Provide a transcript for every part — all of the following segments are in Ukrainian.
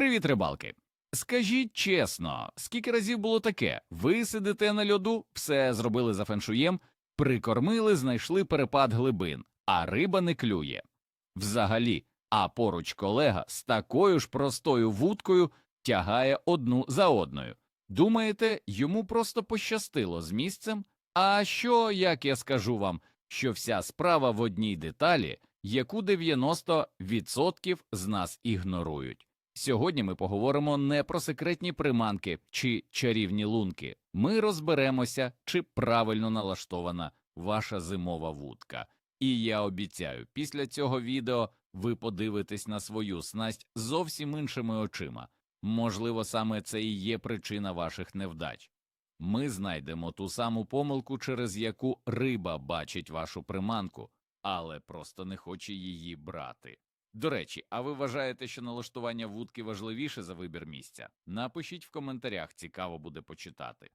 Привіт, рибалки! Скажіть чесно, скільки разів було таке? Ви сидите на льоду, все зробили за феншуєм, прикормили, знайшли перепад глибин, а риба не клює. Взагалі, а поруч колега з такою ж простою вудкою тягає одну за одною. Думаєте, йому просто пощастило з місцем? А що, як я скажу вам, що вся справа в одній деталі, яку 90% з нас ігнорують? Сьогодні ми поговоримо не про секретні приманки чи чарівні лунки. Ми розберемося, чи правильно налаштована ваша зимова вудка. І я обіцяю, після цього відео ви подивитесь на свою снасть зовсім іншими очима. Можливо, саме це і є причина ваших невдач. Ми знайдемо ту саму помилку, через яку риба бачить вашу приманку, але просто не хоче її брати. До речі, а ви вважаєте, що налаштування вудки важливіше за вибір місця? Напишіть в коментарях, цікаво буде почитати.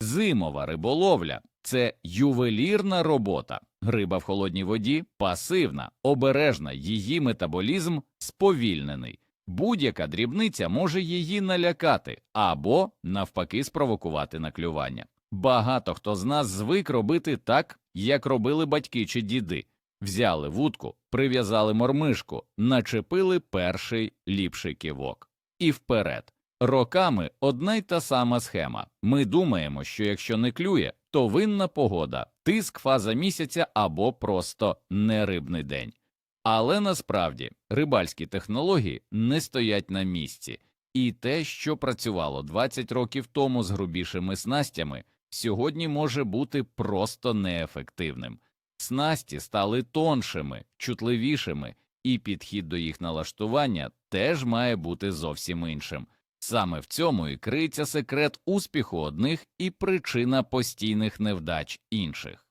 Зимова риболовля це ювелірна робота. Риба в холодній воді пасивна, обережна, її метаболізм сповільнений. Будь-яка дрібниця може її налякати або, навпаки, спровокувати на клювання. Багато хто з нас звик робити так, як робили батьки чи діди. Взяли вудку, прив'язали мормишку, начепили перший ліпший кивок. І вперед. Роками одна й та сама схема. Ми думаємо, що якщо не клює, то винна погода, тиск фаза місяця або просто нерибний день. Але насправді рибальські технології не стоять на місці, і те, що працювало 20 років тому з грубішими снастями, сьогодні може бути просто неефективним. Снасті стали тоншими, чутливішими, і підхід до їх налаштування теж має бути зовсім іншим. Саме в цьому і криється секрет успіху одних і причина постійних невдач інших.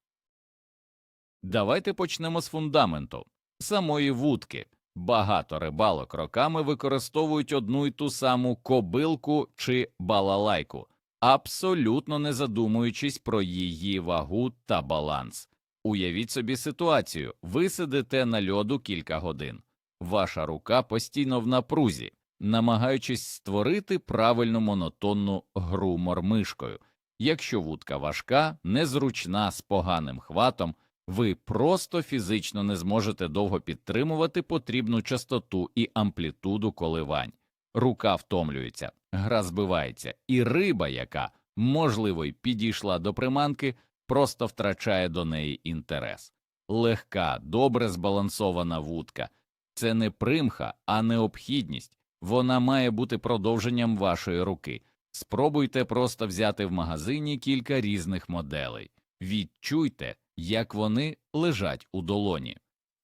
Давайте почнемо з фундаменту самої вудки. Багато рибалок роками використовують одну й ту саму кобилку чи балалайку, абсолютно не задумуючись про її вагу та баланс. Уявіть собі ситуацію: ви сидите на льоду кілька годин, ваша рука постійно в напрузі, намагаючись створити правильну монотонну гру мормишкою. Якщо вудка важка, незручна з поганим хватом, ви просто фізично не зможете довго підтримувати потрібну частоту і амплітуду коливань. Рука втомлюється, гра збивається, і риба, яка, можливо, й підійшла до приманки, просто втрачає до неї інтерес. Легка, добре збалансована вудка це не примха, а необхідність. Вона має бути продовженням вашої руки. Спробуйте просто взяти в магазині кілька різних моделей, відчуйте, як вони лежать у долоні,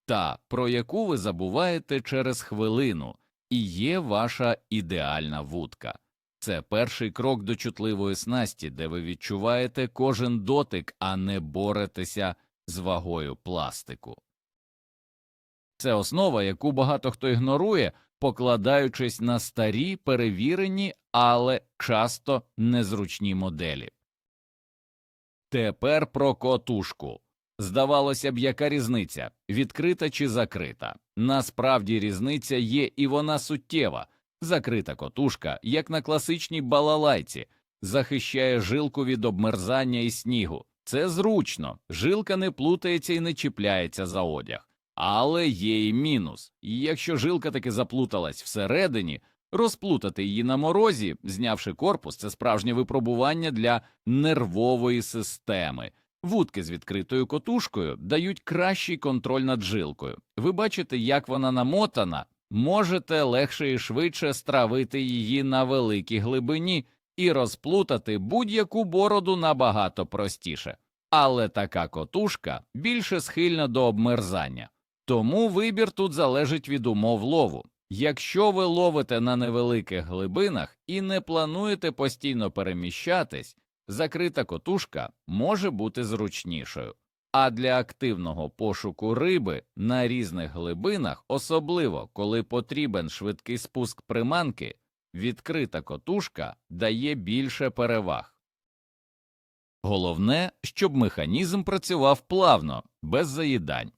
та про яку ви забуваєте через хвилину, і є ваша ідеальна вудка. Це перший крок до чутливої снасті, де ви відчуваєте кожен дотик, а не боретеся з вагою пластику. Це основа, яку багато хто ігнорує, покладаючись на старі, перевірені, але часто незручні моделі. Тепер про котушку. Здавалося б, яка різниця відкрита чи закрита. Насправді різниця є, і вона суттєва. Закрита котушка, як на класичній балалайці, захищає жилку від обмерзання і снігу. Це зручно, жилка не плутається і не чіпляється за одяг. Але є і мінус. І якщо жилка таки заплуталась всередині, розплутати її на морозі, знявши корпус, це справжнє випробування для нервової системи. Вудки з відкритою котушкою дають кращий контроль над жилкою. Ви бачите, як вона намотана, можете легше і швидше стравити її на великій глибині і розплутати будь-яку бороду набагато простіше. Але така котушка більше схильна до обмерзання. Тому вибір тут залежить від умов лову. Якщо ви ловите на невеликих глибинах і не плануєте постійно переміщатись, закрита котушка може бути зручнішою. А для активного пошуку риби на різних глибинах, особливо коли потрібен швидкий спуск приманки, відкрита котушка дає більше переваг. Головне, щоб механізм працював плавно, без заїдань.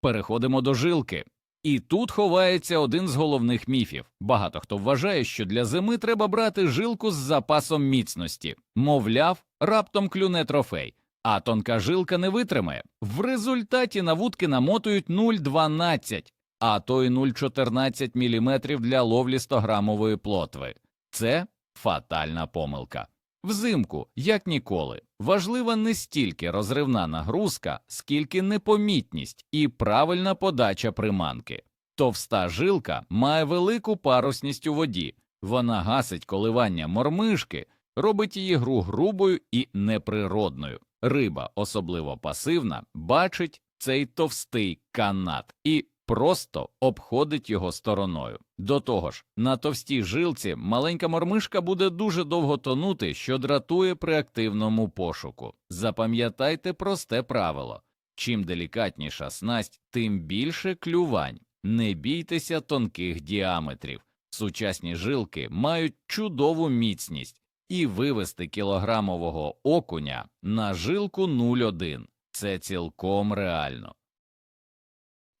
Переходимо до жилки. І тут ховається один з головних міфів. Багато хто вважає, що для зими треба брати жилку з запасом міцності. Мовляв, раптом клюне трофей, а тонка жилка не витримає. В результаті на вудки намотують 0,12, а то й 0,14 мм для ловлі 100-грамової плотви. Це фатальна помилка. Взимку, як ніколи, важлива не стільки розривна нагрузка, скільки непомітність і правильна подача приманки. Товста жилка має велику парусність у воді, вона гасить коливання мормишки, робить її гру грубою і неприродною. Риба, особливо пасивна, бачить цей товстий канат і просто обходить його стороною. До того ж, на товстій жилці маленька мормишка буде дуже довго тонути, що дратує при активному пошуку. Запам'ятайте просте правило чим делікатніша снасть, тим більше клювань. Не бійтеся тонких діаметрів. Сучасні жилки мають чудову міцність, і вивести кілограмового окуня на жилку 0,1 – це цілком реально.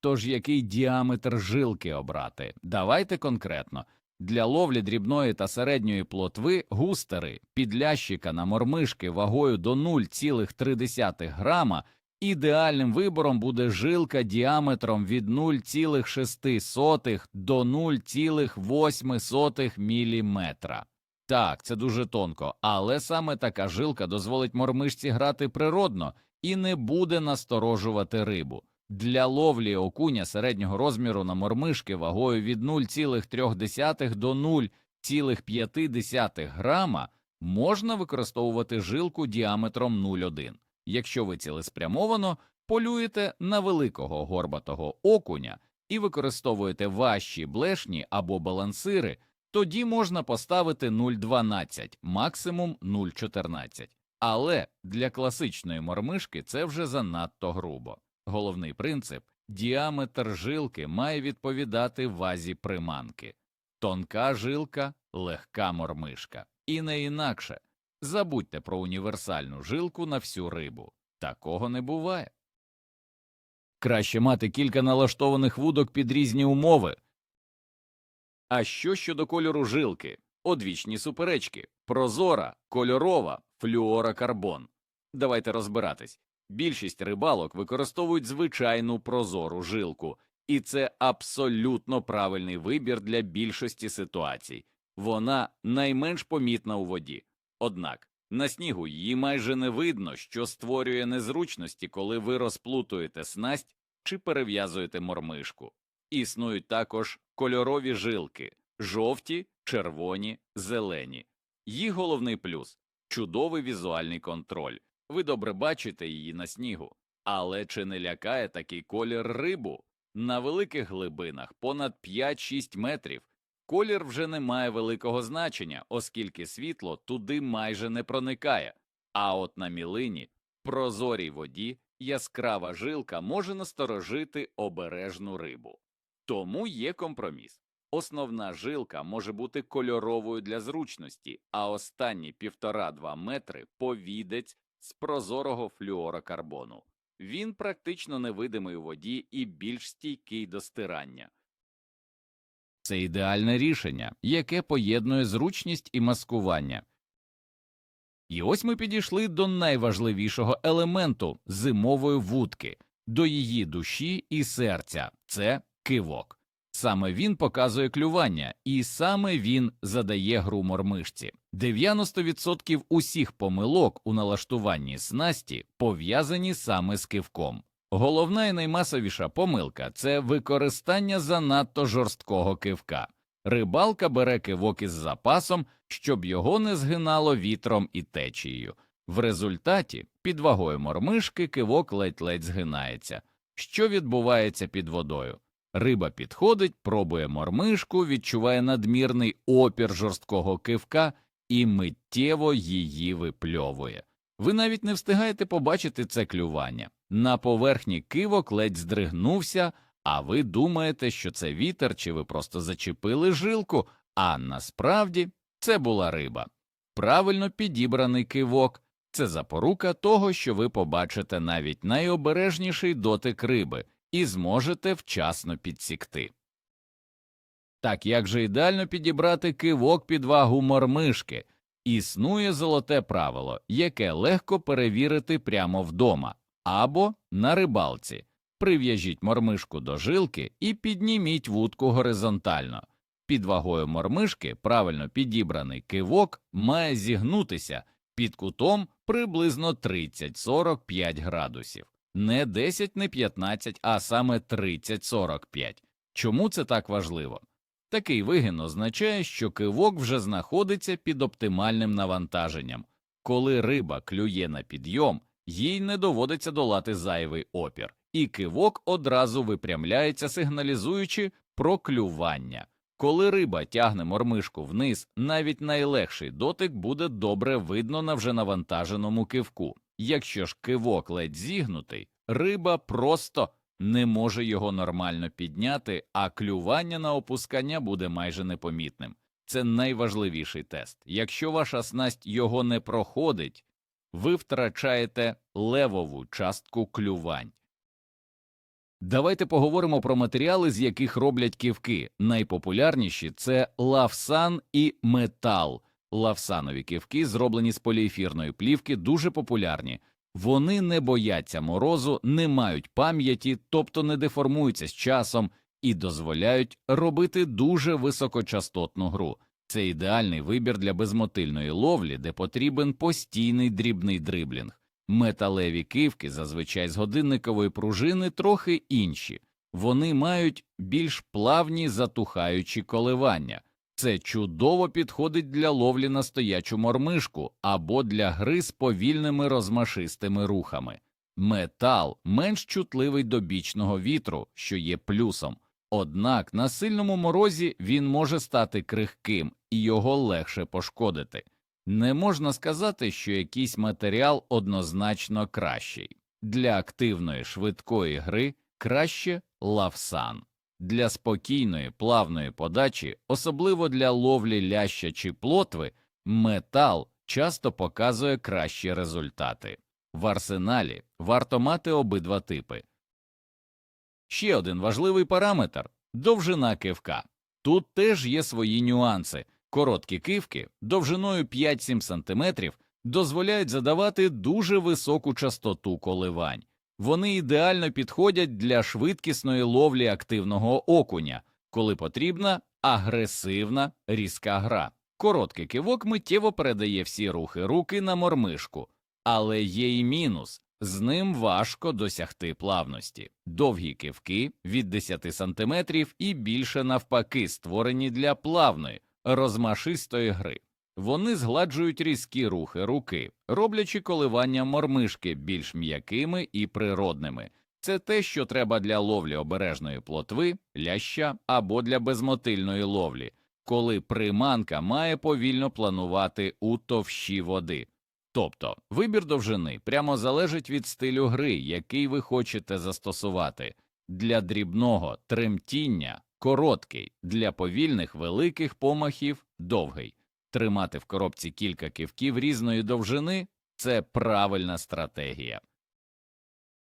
Тож який діаметр жилки обрати? Давайте конкретно. Для ловлі дрібної та середньої плотви густери підлящика на мормишки вагою до 0,3 грама ідеальним вибором буде жилка діаметром від 0,6 до 0,8 мм. Так, це дуже тонко, але саме така жилка дозволить мормишці грати природно і не буде насторожувати рибу. Для ловлі окуня середнього розміру на мормишки вагою від 0,3 до 0,5 грама можна використовувати жилку діаметром 0,1. Якщо ви цілеспрямовано полюєте на великого горбатого окуня і використовуєте важчі блешні або балансири, тоді можна поставити 0,12, максимум 0,14. Але для класичної мормишки це вже занадто грубо. Головний принцип діаметр жилки має відповідати вазі приманки. Тонка жилка, легка мормишка. І не інакше. Забудьте про універсальну жилку на всю рибу. Такого не буває. Краще мати кілька налаштованих вудок під різні умови. А що щодо кольору жилки? Одвічні суперечки, прозора, кольорова, флюорокарбон. Давайте розбиратись. Більшість рибалок використовують звичайну прозору жилку, і це абсолютно правильний вибір для більшості ситуацій. Вона найменш помітна у воді. Однак на снігу її майже не видно, що створює незручності, коли ви розплутуєте снасть чи перев'язуєте мормишку. Існують також кольорові жилки жовті, червоні, зелені. Їх головний плюс чудовий візуальний контроль. Ви добре бачите її на снігу, але чи не лякає такий колір рибу? На великих глибинах понад 5-6 метрів колір вже не має великого значення, оскільки світло туди майже не проникає. А от на мілині, прозорій воді, яскрава жилка може насторожити обережну рибу. Тому є компроміс. Основна жилка може бути кольоровою для зручності, а останні 1,5-2 метри повідець з прозорого флюорокарбону. Він практично невидимий у воді і більш стійкий до стирання. Це ідеальне рішення, яке поєднує зручність і маскування. І ось ми підійшли до найважливішого елементу зимової вудки, до її душі і серця це кивок. Саме він показує клювання, і саме він задає гру мормишці. 90% усіх помилок у налаштуванні снасті пов'язані саме з кивком. Головна і наймасовіша помилка це використання занадто жорсткого кивка. Рибалка бере кивок із запасом, щоб його не згинало вітром і течією. В результаті під вагою мормишки кивок ледь-ледь згинається. Що відбувається під водою? Риба підходить, пробує мормишку, відчуває надмірний опір жорсткого кивка і миттєво її випльовує. Ви навіть не встигаєте побачити це клювання. На поверхні кивок ледь здригнувся, а ви думаєте, що це вітер, чи ви просто зачепили жилку, а насправді це була риба. Правильно підібраний кивок це запорука того, що ви побачите навіть найобережніший дотик риби і зможете вчасно підсікти. Так як же ідеально підібрати кивок під вагу мормишки? Існує золоте правило, яке легко перевірити прямо вдома або на рибалці. Прив'яжіть мормишку до жилки і підніміть вудку горизонтально. Під вагою мормишки правильно підібраний кивок має зігнутися під кутом приблизно 30-45 градусів. Не 10, не 15, а саме 30-45. Чому це так важливо? Такий вигін означає, що кивок вже знаходиться під оптимальним навантаженням. Коли риба клює на підйом, їй не доводиться долати зайвий опір, і кивок одразу випрямляється, сигналізуючи про клювання. Коли риба тягне мормишку вниз, навіть найлегший дотик буде добре видно на вже навантаженому кивку. Якщо ж кивок ледь зігнутий, риба просто не може його нормально підняти, а клювання на опускання буде майже непомітним. Це найважливіший тест. Якщо ваша снасть його не проходить, ви втрачаєте левову частку клювань. Давайте поговоримо про матеріали, з яких роблять ківки. Найпопулярніші це лавсан і метал. Лавсанові ківки, зроблені з поліефірної плівки, дуже популярні. Вони не бояться морозу, не мають пам'яті, тобто не деформуються з часом і дозволяють робити дуже високочастотну гру. Це ідеальний вибір для безмотильної ловлі, де потрібен постійний дрібний дриблінг. Металеві кивки, зазвичай з годинникової пружини, трохи інші. Вони мають більш плавні затухаючі коливання. Це чудово підходить для ловлі на стоячу мормишку або для гри з повільними розмашистими рухами. Метал менш чутливий до бічного вітру, що є плюсом, однак на сильному морозі він може стати крихким і його легше пошкодити. Не можна сказати, що якийсь матеріал однозначно кращий. Для активної швидкої гри краще лавсан. Для спокійної плавної подачі, особливо для ловлі ляща чи плотви, метал часто показує кращі результати. В арсеналі варто мати обидва типи. Ще один важливий параметр довжина кивка. Тут теж є свої нюанси. Короткі кивки довжиною 5-7 см дозволяють задавати дуже високу частоту коливань. Вони ідеально підходять для швидкісної ловлі активного окуня, коли потрібна агресивна різка гра. Короткий кивок миттєво передає всі рухи руки на мормишку, але є і мінус з ним важко досягти плавності. Довгі кивки від 10 см і більше навпаки створені для плавної, розмашистої гри. Вони згладжують різкі рухи руки, роблячи коливання мормишки більш м'якими і природними. Це те, що треба для ловлі обережної плотви, ляща або для безмотильної ловлі, коли приманка має повільно планувати у товщі води. Тобто вибір довжини прямо залежить від стилю гри, який ви хочете застосувати. Для дрібного тремтіння короткий, для повільних великих помахів довгий. Тримати в коробці кілька кивків різної довжини це правильна стратегія.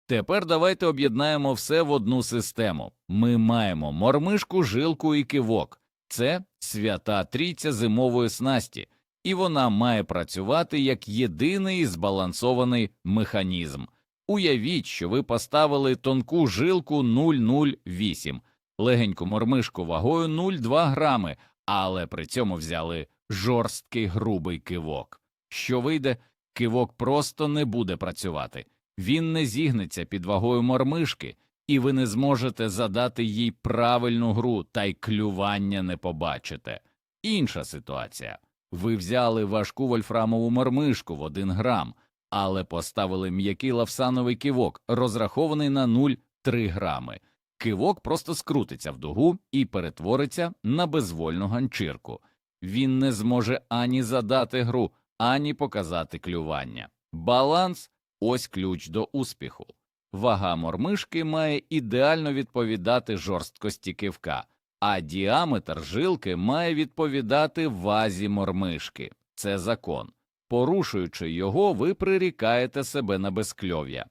Тепер давайте об'єднаємо все в одну систему. Ми маємо мормишку, жилку і кивок це свята трійця зимової снасті, і вона має працювати як єдиний збалансований механізм. Уявіть, що ви поставили тонку жилку 0,08, легеньку мормишку вагою 0,2 грами, але при цьому взяли жорсткий грубий кивок. Що вийде, кивок просто не буде працювати, він не зігнеться під вагою мормишки, і ви не зможете задати їй правильну гру та й клювання не побачите. Інша ситуація ви взяли важку вольфрамову мормишку в 1 грам, але поставили м'який лавсановий кивок, розрахований на 0,3 грами. Кивок просто скрутиться в дугу і перетвориться на безвольну ганчірку він не зможе ані задати гру, ані показати клювання. Баланс ось ключ до успіху. Вага мормишки має ідеально відповідати жорсткості кивка, а діаметр жилки має відповідати вазі мормишки. Це закон. Порушуючи його, ви прирікаєте себе на безкльов'я.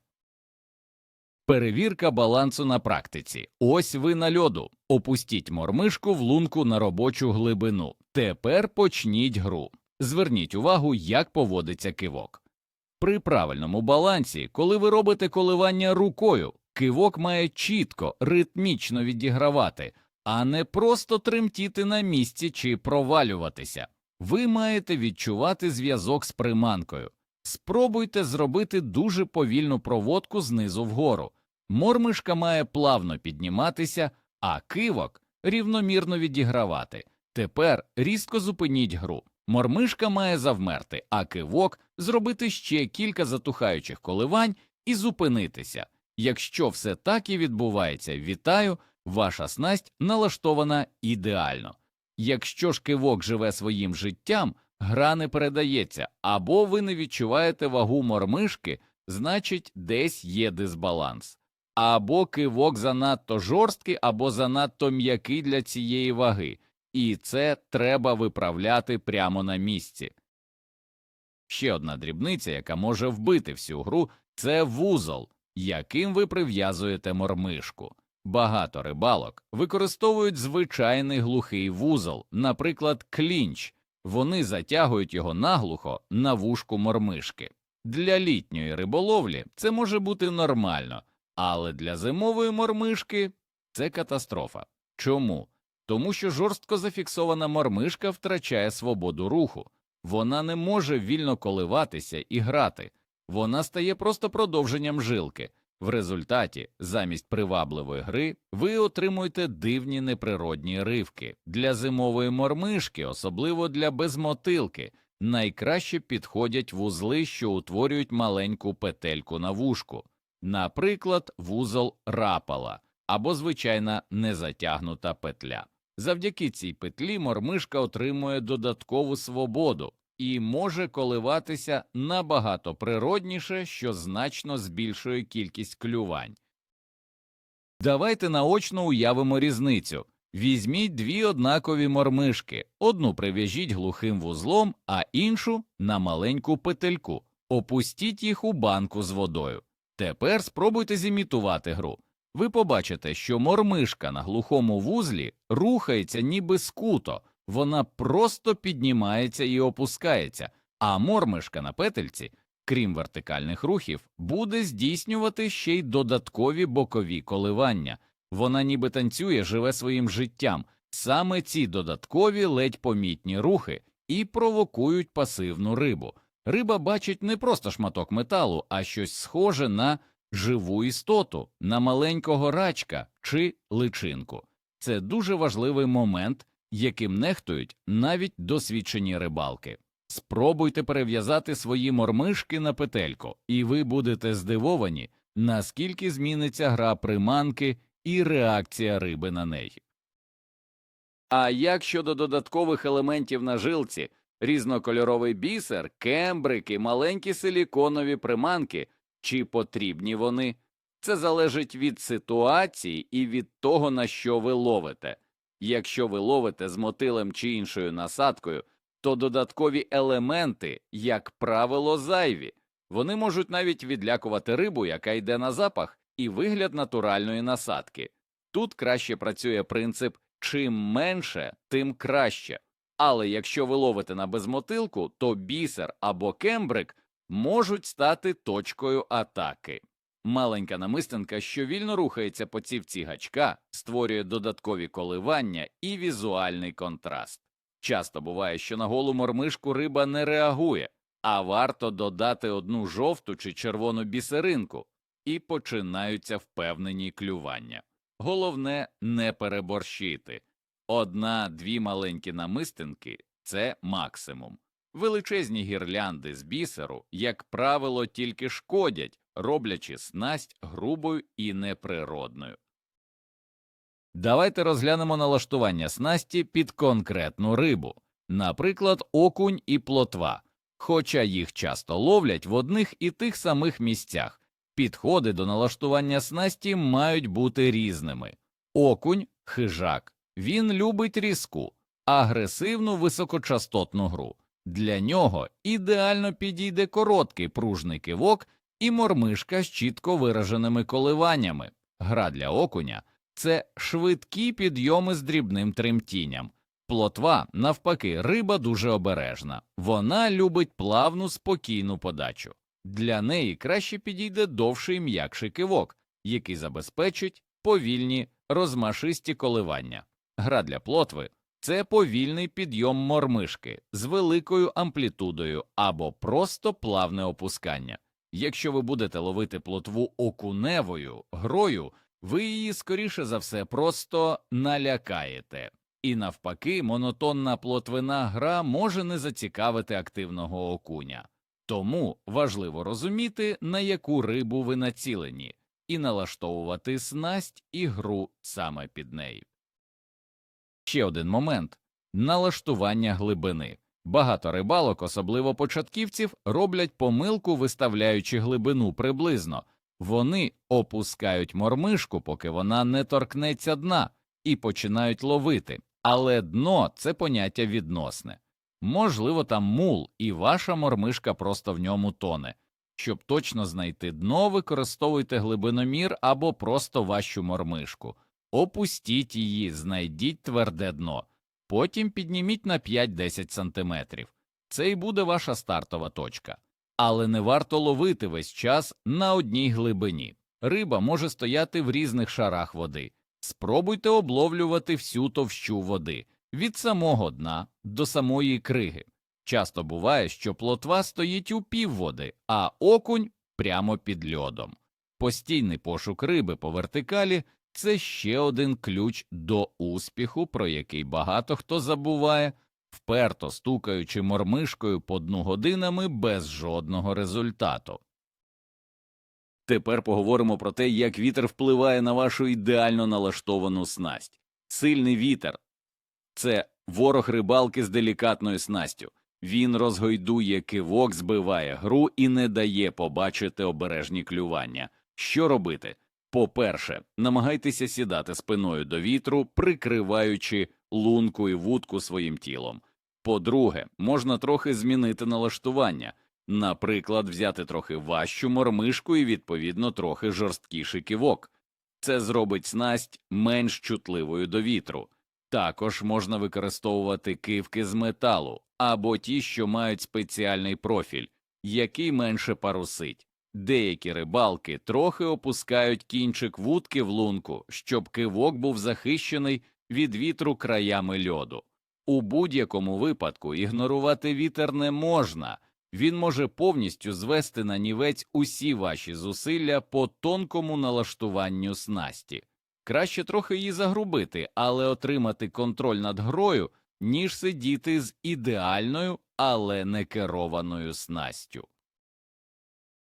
Перевірка балансу на практиці. Ось ви на льоду. Опустіть мормишку в лунку на робочу глибину. Тепер почніть гру. Зверніть увагу, як поводиться кивок. При правильному балансі, коли ви робите коливання рукою, кивок має чітко, ритмічно відігравати, а не просто тремтіти на місці чи провалюватися. Ви маєте відчувати зв'язок з приманкою. Спробуйте зробити дуже повільну проводку знизу вгору. Мормишка має плавно підніматися, а кивок рівномірно відігравати. Тепер різко зупиніть гру. Мормишка має завмерти, а кивок зробити ще кілька затухаючих коливань і зупинитися. Якщо все так і відбувається, вітаю, ваша снасть налаштована ідеально. Якщо ж кивок живе своїм життям, гра не передається, або ви не відчуваєте вагу мормишки, значить десь є дисбаланс. Або кивок занадто жорсткий, або занадто м'який для цієї ваги, і це треба виправляти прямо на місці. Ще одна дрібниця, яка може вбити всю гру, це вузол, яким ви прив'язуєте мормишку. Багато рибалок використовують звичайний глухий вузол, наприклад, клінч. Вони затягують його наглухо на вушку мормишки. Для літньої риболовлі це може бути нормально, але для зимової мормишки це катастрофа. Чому? Тому що жорстко зафіксована мормишка втрачає свободу руху, вона не може вільно коливатися і грати, вона стає просто продовженням жилки. В результаті, замість привабливої гри, ви отримуєте дивні неприродні ривки. Для зимової мормишки, особливо для безмотилки, найкраще підходять вузли, що утворюють маленьку петельку на вушку, наприклад, вузол рапала або звичайна незатягнута петля. Завдяки цій петлі мормишка отримує додаткову свободу і може коливатися набагато природніше, що значно збільшує кількість клювань. Давайте наочно уявимо різницю. Візьміть дві однакові мормишки, одну прив'яжіть глухим вузлом, а іншу на маленьку петельку. Опустіть їх у банку з водою. Тепер спробуйте зімітувати гру. Ви побачите, що мормишка на глухому вузлі рухається ніби скуто, вона просто піднімається і опускається, а мормишка на петельці, крім вертикальних рухів, буде здійснювати ще й додаткові бокові коливання. Вона ніби танцює, живе своїм життям. Саме ці додаткові ледь помітні рухи і провокують пасивну рибу. Риба бачить не просто шматок металу, а щось схоже на живу істоту, на маленького рачка чи личинку. Це дуже важливий момент, яким нехтують навіть досвідчені рибалки. Спробуйте перев'язати свої мормишки на петельку, і ви будете здивовані, наскільки зміниться гра приманки і реакція риби на неї. А як щодо додаткових елементів на жилці, різнокольоровий бісер, кембрики, маленькі силіконові приманки, чи потрібні вони? Це залежить від ситуації і від того, на що ви ловите. Якщо ви ловите з мотилем чи іншою насадкою, то додаткові елементи, як правило, зайві. Вони можуть навіть відлякувати рибу, яка йде на запах, і вигляд натуральної насадки. Тут краще працює принцип чим менше, тим краще. Але якщо ви ловите на безмотилку, то бісер або кембрик можуть стати точкою атаки. Маленька намистинка, що вільно рухається по цівці гачка, створює додаткові коливання і візуальний контраст. Часто буває, що на голу мормишку риба не реагує, а варто додати одну жовту чи червону бісеринку, і починаються впевнені клювання. Головне не переборщити. Одна-дві маленькі намистинки це максимум. Величезні гірлянди з бісеру, як правило, тільки шкодять, роблячи снасть грубою і неприродною. Давайте розглянемо налаштування снасті під конкретну рибу, наприклад, окунь і плотва, хоча їх часто ловлять в одних і тих самих місцях. Підходи до налаштування снасті мають бути різними. Окунь хижак, він любить різку, агресивну високочастотну гру. Для нього ідеально підійде короткий пружний кивок і мормишка з чітко вираженими коливаннями. Гра для окуня це швидкі підйоми з дрібним тремтінням. Плотва, навпаки, риба дуже обережна. Вона любить плавну спокійну подачу. Для неї краще підійде довший м'якший кивок, який забезпечить повільні розмашисті коливання. Гра для плотви це повільний підйом мормишки з великою амплітудою або просто плавне опускання. Якщо ви будете ловити плотву окуневою грою, ви її скоріше за все просто налякаєте. І навпаки, монотонна плотвина гра може не зацікавити активного окуня. Тому важливо розуміти, на яку рибу ви націлені, і налаштовувати снасть і гру саме під неї. Ще один момент налаштування глибини. Багато рибалок, особливо початківців, роблять помилку, виставляючи глибину приблизно. Вони опускають мормишку, поки вона не торкнеться дна, і починають ловити. Але дно це поняття відносне. Можливо, там мул, і ваша мормишка просто в ньому тоне. Щоб точно знайти дно, використовуйте глибиномір або просто вашу мормишку. Опустіть її, знайдіть тверде дно, потім підніміть на 5-10 см. Це і буде ваша стартова точка. Але не варто ловити весь час на одній глибині. Риба може стояти в різних шарах води. Спробуйте обловлювати всю товщу води від самого дна до самої криги. Часто буває, що плотва стоїть у півводи, а окунь прямо під льодом. Постійний пошук риби по вертикалі це ще один ключ до успіху, про який багато хто забуває, вперто стукаючи мормишкою по дну годинами без жодного результату. Тепер поговоримо про те, як вітер впливає на вашу ідеально налаштовану снасть. Сильний вітер це ворог рибалки з делікатною снастю. Він розгойдує кивок, збиває гру і не дає побачити обережні клювання. Що робити? По-перше, намагайтеся сідати спиною до вітру, прикриваючи лунку і вудку своїм тілом. По-друге, можна трохи змінити налаштування, наприклад, взяти трохи важчу мормишку і, відповідно, трохи жорсткіший кивок. Це зробить снасть менш чутливою до вітру. Також можна використовувати кивки з металу або ті, що мають спеціальний профіль, який менше парусить. Деякі рибалки трохи опускають кінчик вудки в лунку, щоб кивок був захищений від вітру краями льоду. У будь-якому випадку ігнорувати вітер не можна, він може повністю звести на нівець усі ваші зусилля по тонкому налаштуванню снасті. Краще трохи її загрубити, але отримати контроль над грою, ніж сидіти з ідеальною, але не керованою снастю.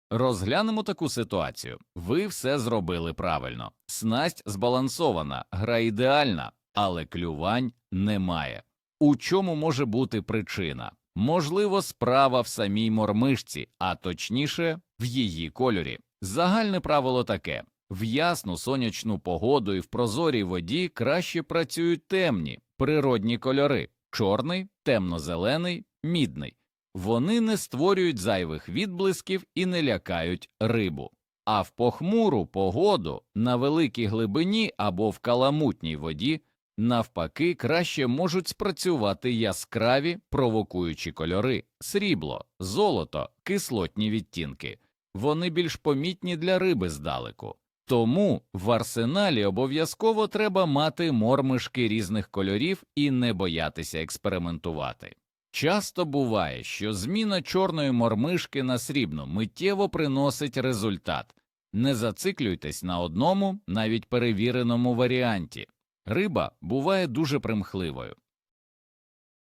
Розглянемо таку ситуацію. Ви все зробили правильно. Снасть збалансована, гра ідеальна, але клювань немає. У чому може бути причина? Можливо, справа в самій мормишці, а точніше, в її кольорі. Загальне правило таке в ясну сонячну погоду і в прозорій воді краще працюють темні, природні кольори чорний, темно-зелений, мідний. Вони не створюють зайвих відблисків і не лякають рибу. А в похмуру погоду на великій глибині або в каламутній воді навпаки краще можуть спрацювати яскраві провокуючі кольори срібло, золото, кислотні відтінки. Вони більш помітні для риби здалеку. Тому в арсеналі обов'язково треба мати мормишки різних кольорів і не боятися експериментувати. Часто буває, що зміна чорної мормишки на срібну миттєво приносить результат. Не зациклюйтесь на одному, навіть перевіреному варіанті. Риба буває дуже примхливою.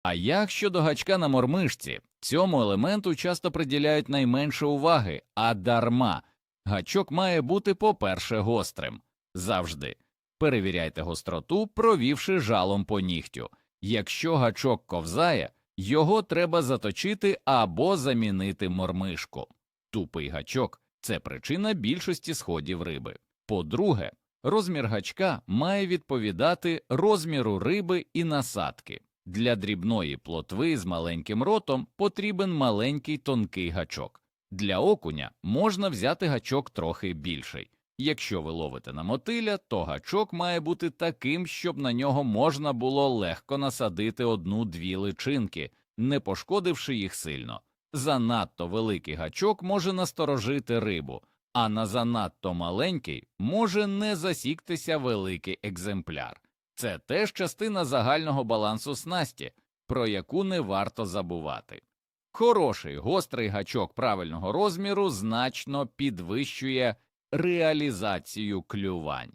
А як щодо гачка на мормишці, цьому елементу часто приділяють найменше уваги, а дарма. Гачок має бути, по-перше, гострим. Завжди. Перевіряйте гостроту, провівши жалом по нігтю. Якщо гачок ковзає, його треба заточити або замінити мормишку. Тупий гачок це причина більшості сходів риби. По-друге, розмір гачка має відповідати розміру риби і насадки. Для дрібної плотви з маленьким ротом потрібен маленький тонкий гачок. Для окуня можна взяти гачок трохи більший. Якщо ви ловите на мотиля, то гачок має бути таким, щоб на нього можна було легко насадити одну-дві личинки, не пошкодивши їх сильно. Занадто великий гачок може насторожити рибу, а на занадто маленький може не засіктися великий екземпляр. Це теж частина загального балансу снасті, про яку не варто забувати. Хороший гострий гачок правильного розміру значно підвищує реалізацію клювань.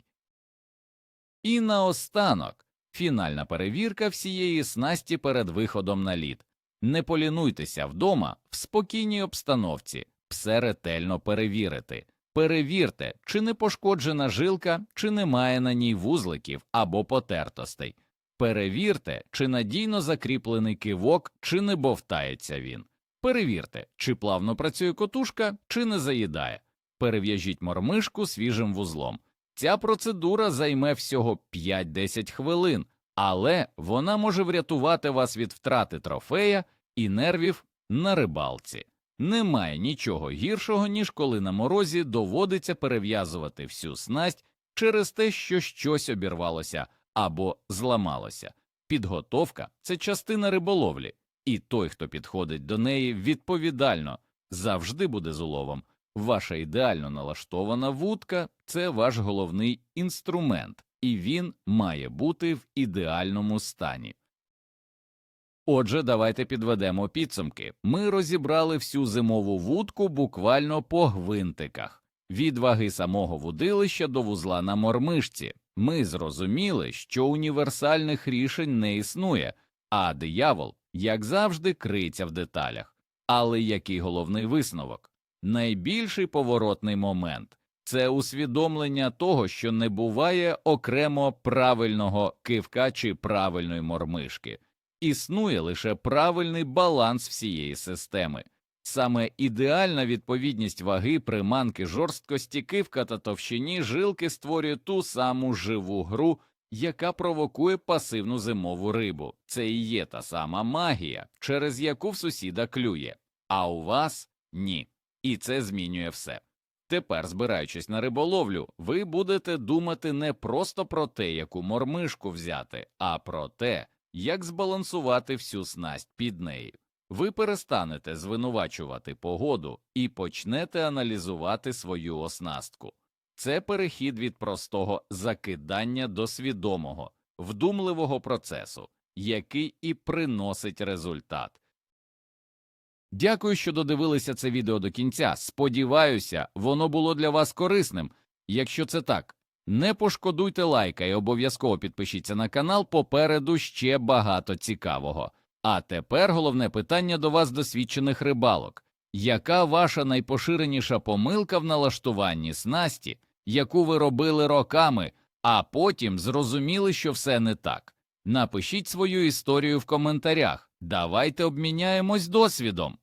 І наостанок фінальна перевірка всієї снасті перед виходом на лід. Не полінуйтеся вдома в спокійній обстановці, все ретельно перевірити. Перевірте, чи не пошкоджена жилка, чи немає на ній вузликів або потертостей. Перевірте, чи надійно закріплений кивок, чи не бовтається він. Перевірте, чи плавно працює котушка, чи не заїдає. Перев'яжіть мормишку свіжим вузлом. Ця процедура займе всього 5-10 хвилин, але вона може врятувати вас від втрати трофея і нервів на рибалці. Немає нічого гіршого, ніж коли на морозі доводиться перев'язувати всю снасть через те, що щось обірвалося або зламалося. Підготовка це частина риболовлі, і той, хто підходить до неї відповідально, завжди буде з уловом. Ваша ідеально налаштована вудка це ваш головний інструмент, і він має бути в ідеальному стані. Отже, давайте підведемо підсумки. Ми розібрали всю зимову вудку буквально по гвинтиках. Від ваги самого вудилища до вузла на мормишці. Ми зрозуміли, що універсальних рішень не існує, а диявол, як завжди, криється в деталях. Але який головний висновок? Найбільший поворотний момент це усвідомлення того, що не буває окремо правильного кивка чи правильної мормишки, існує лише правильний баланс всієї системи. Саме ідеальна відповідність ваги, приманки, жорсткості кивка та товщині жилки створює ту саму живу гру, яка провокує пасивну зимову рибу. Це і є та сама магія, через яку в сусіда клює, а у вас ні. І це змінює все. Тепер, збираючись на риболовлю, ви будете думати не просто про те, яку мормишку взяти, а про те, як збалансувати всю снасть під нею. Ви перестанете звинувачувати погоду і почнете аналізувати свою оснастку. Це перехід від простого закидання до свідомого, вдумливого процесу, який і приносить результат. Дякую, що додивилися це відео до кінця. Сподіваюся, воно було для вас корисним. Якщо це так, не пошкодуйте лайка і обов'язково підпишіться на канал. Попереду ще багато цікавого. А тепер головне питання до вас, досвідчених рибалок. Яка ваша найпоширеніша помилка в налаштуванні снасті, яку ви робили роками, а потім зрозуміли, що все не так? Напишіть свою історію в коментарях. Давайте обміняємось досвідом.